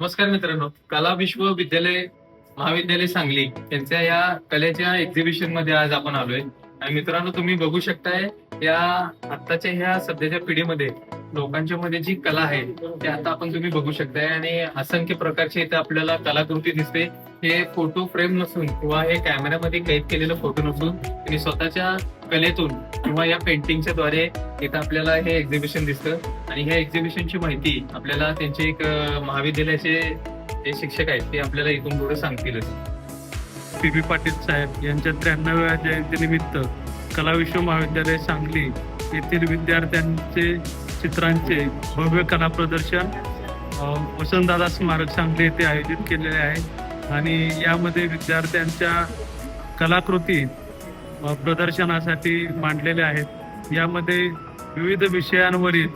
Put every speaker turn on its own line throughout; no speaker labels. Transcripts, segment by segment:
नमस्कार मित्रांनो. कला विश्वविद्यालय महाविद्यालय सांगली यांच्या या कलेच्या एक्झिबिशनमध्ये आज आपण आलोय. आणि मित्रांनो तुम्ही बघू शकताय या आत्ताच्या ह्या सध्याच्या पिढीमध्ये लोकांच्या मध्ये जी कला आहे ते आता आपण तुम्ही बघू शकताय. आणि असंख्य प्रकारचे इथे आपल्याला कलाकृती दिसते. हे फोटो फ्रेम नसून किंवा हे कॅमेऱ्यामध्ये कैद केलेलं फोटो नसून त्यांनी स्वतःच्या कलेतून किंवा या पेंटिंगच्या द्वारे इथं आपल्याला हे एक्झिबिशन दिसतं. आणि ह्या एक्झिबिशनची माहिती आपल्याला त्यांचे एक महाविद्यालयाचे जे शिक्षक आहेत ते आपल्याला इथून पुढे सांगतीलच.
पी. पी पाटील साहेब यांच्या त्र्याण्णव्या जयंतीनिमित्त कला विश्व महाविद्यालय सांगली येथील विद्यार्थ्यांचे चित्रांचे भव्य कला प्रदर्शन वसंतदादा स्मारक सांगली येथे आयोजित केलेले आहे. आणि यामध्ये विद्यार्थ्यांच्या कलाकृती प्रदर्शनासाठी मांडलेल्या आहेत. यामध्ये विविध विषयांवरील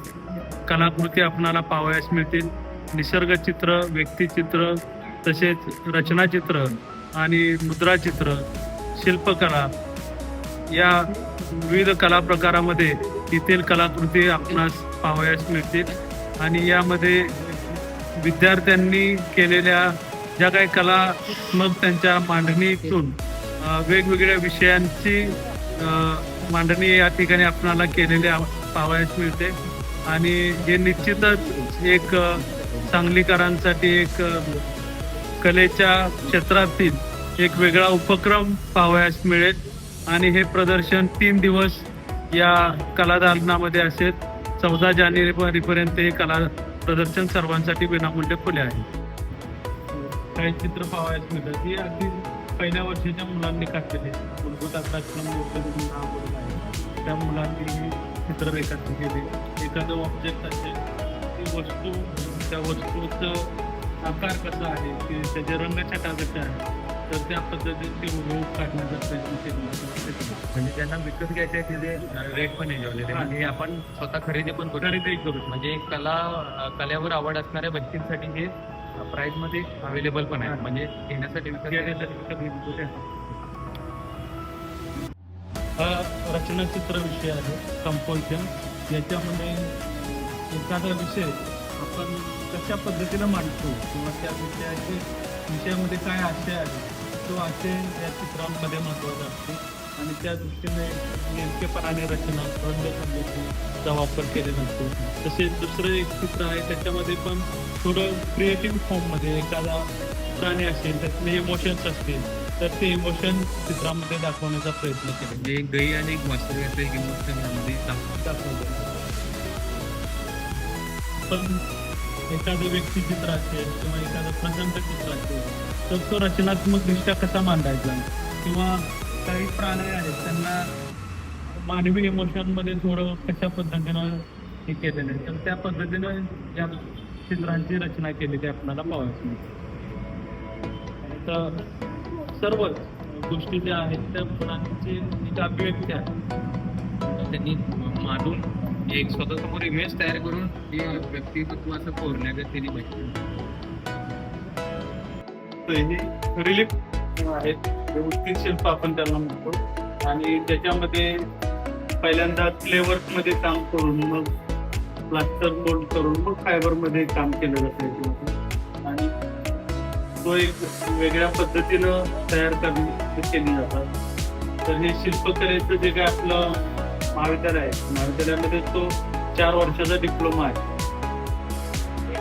कलाकृती आपणाला पाहावयास मिळतील. निसर्गचित्र व्यक्तिचित्र तसेच रचनाचित्र आणि मुद्राचित्र शिल्पकला या विविध कला प्रकारामध्ये येथील कलाकृती आपणास पाहावयास मिळतील. आणि यामध्ये विद्यार्थ्यांनी केलेल्या ज्या काही कलात्मक त्यांच्या मांडणीतून वेगवेगळ्या विषयांची मांडणी या ठिकाणी आपणाला केलेली पाहावयास मिळते. आणि हे निश्चितच एक सांगलीकरांसाठी एक कलेच्या क्षेत्रातील एक वेगळा उपक्रम पाहावयास मिळेल. आणि हे प्रदर्शन तीन दिवस या कलादालनामध्ये असेल. चौदा जानेवारीपर्यंत हे कला प्रदर्शन सर्वांसाठी विनामूल्य खुले आहे. काही चित्र पाहावयास मिळतात. ही अगदी पहिल्या वर्षाच्या मुलांनी काढलेले मूलभूत अभ्यासक्रम वर्ग आहे. त्या मुलांनी चित्र रेखाटन केले. एखादं ऑब्जेक्ट असेल ती वस्तू त्या वस्तूचं आकार कसा आहे की त्याच्या रंगाच्या कसे आहे तर त्या ते हुबहू काढण्याचा प्रयत्न केला
म्हणजे त्यांना विकत घ्यायचे तिथे रेट पण ठेवलेले म्हणजे हे. आपण स्वतः खरेदी पण करू
खरेदी करू.
म्हणजे कला कलेवर आवड असणाऱ्या व्यक्तींसाठी हे प्राइसमध्ये अवेलेबल पण आहे म्हणजे घेण्यासाठी.
हा रचनाचित्र विषय आहे कंपोजिशन याच्यामध्ये एखादा विषय आपण कशा पद्धतीनं मांडतो किंवा त्या विषयाचे विषयामध्ये काय आशय आहे तो आशय या चित्रांमध्ये महत्त्वाचा असतो. आणि त्या दृष्टीने नेमकेपणाने रचना रंगसंगतीचा वापर केलेला असतो तसेच दुसरं एक चित्र आहे त्याच्यामध्ये पण थोडं क्रिएटिव्ह फॉर्ममध्ये एखादा प्राणी असेल त्यातले इमोशन्स असतील तर ते इमोशन चित्रामध्ये दाखवण्याचा प्रयत्न केला.
म्हणजे एक गई आणि एक मस्त एक इमोशन यामध्ये.
दाखवलं. पण एखादं व्यक्तिचित्र असेल किंवा एखादं प्रचंड चित्र असेल तर तो रचनात्मक दृष्ट्या कसा मांडायचा? किंवा काही प्राणी आहेत. त्यांना मानवी इमोशनमध्ये थोडं कशा पद्धतीनं हे केलेलं आहे. तर त्या पद्धतीनं या चित्रांची रचना केली ते आपल्याला पाहायची. तर सर्व गोष्टी ज्या आहेत त्या मुलांची एक अभिव्यक्ती आहे.
त्यांनी मांडून एक स्वतःसमोर इमेज तयार करून ते व्यक्तिमत्वाचं असं त्यांनी माहिती
हे रिलीफ आहेत व्यवस्थित शिल्प आपण त्यांना म्हणतो. आणि त्याच्यामध्ये पहिल्यांदा फ्लेवर्समध्ये काम करून मग प्लास्टर मोल्ड करून मग फायबरमध्ये काम केलं जातं याच्यामध्ये. आणि तो एक वेगळ्या पद्धतीनं तयार करणे केली जातात. तर हे शिल्पकलेचं जे काय आपलं महाविद्यालय आहे महाविद्यालयामध्ये तो चार वर्षाचा डिप्लोमा आहे.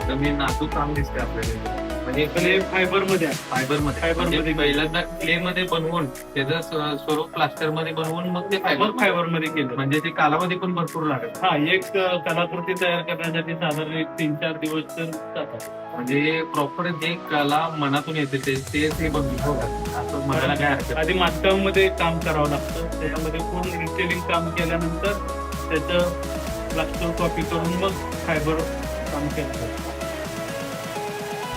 तर मी नाजूक काम दिसते आपल्याला. म्हणजे
हे
फायबरमध्ये
फायबरमध्ये
म्हणजे
मध्ये.
पहिल्यांदा क्ले मध्ये बनवून त्याचं स्व- स्वरूप प्लास्टरमध्ये बनवून मग ते फायबर
मग फायबरमध्ये केलं.
म्हणजे ते कालावधी पण भरपूर लागत
हा एक अ, कलाकृती तयार करण्यासाठी साधारण एक तीन चार दिवस तर जातात.
म्हणजे प्रॉपर जे कला मनातून येते ते तेच हे बनवून असं म्हणायला काय हरकत
आधी मास्टवमध्ये काम करावं लागतं. त्याच्यामध्ये पूर्ण डिटेलिंग काम केल्यानंतर त्याचं प्लास्टर कॉपी करून मग फायबर काम केलं जातं.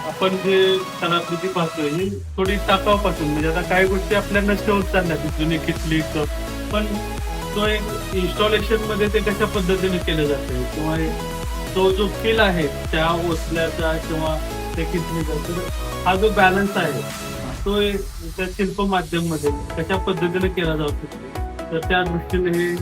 आपण जे कलाकृती पाहतोय ही थोडी टाकावापासून म्हणजे आता काही गोष्टी आपल्या नष्ट होत चालल्या जुनी किटली पण तो एक इन्स्टॉलेशनमध्ये ते कशा पद्धतीने केलं जाते किंवा तो जो फील आहे त्या ओसल्याचा किंवा त्या किटलीचा हा जो बॅलन्स आहे तो एक त्या शिल्प माध्यममध्ये कशा पद्धतीने केला जाऊ शकतो? तर त्या दृष्टीने हे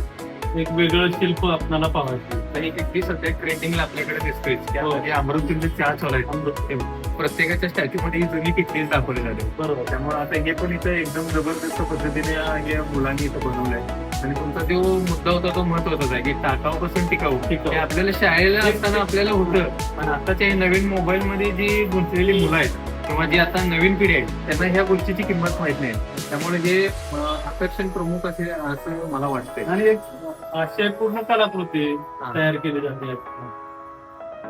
एक वेगळं शिल्प आपल्याला पाहायचं.
आणि किती सध्या ट्रेंडिंगला आपल्याकडे दिसतोय.
हो.
अमृतचे चहा चालू आहे प्रत्येकाच्या स्टॅच्यू मध्ये ही जुनी किटलीच दाखवली झाली
बरोबर.
त्यामुळे आता हे पण इथं एकदम जबरदस्त पद्धतीने मुलांनी इथं बनवलंय. आणि तुमचा जो मुद्दा होता तो महत्वाचाच आहे की टाकाऊपासून टिकाऊ.
टिकाऊ.
हे आपल्याला शाळेला असताना आपल्याला होतं. पण आताच्या हे नवीन मोबाईल मध्ये जी गुंतलेली मुलं आहेत किंवा जी आता नवीन पिढी आहे त्यांना ह्या गोष्टीची किंमत माहीत नाही. त्यामुळे हे अं, आकर्षण प्रमुख असे असं मला वाटतंय.
आणि एक अशा पूर्ण कलाकृती. तयार केली जाते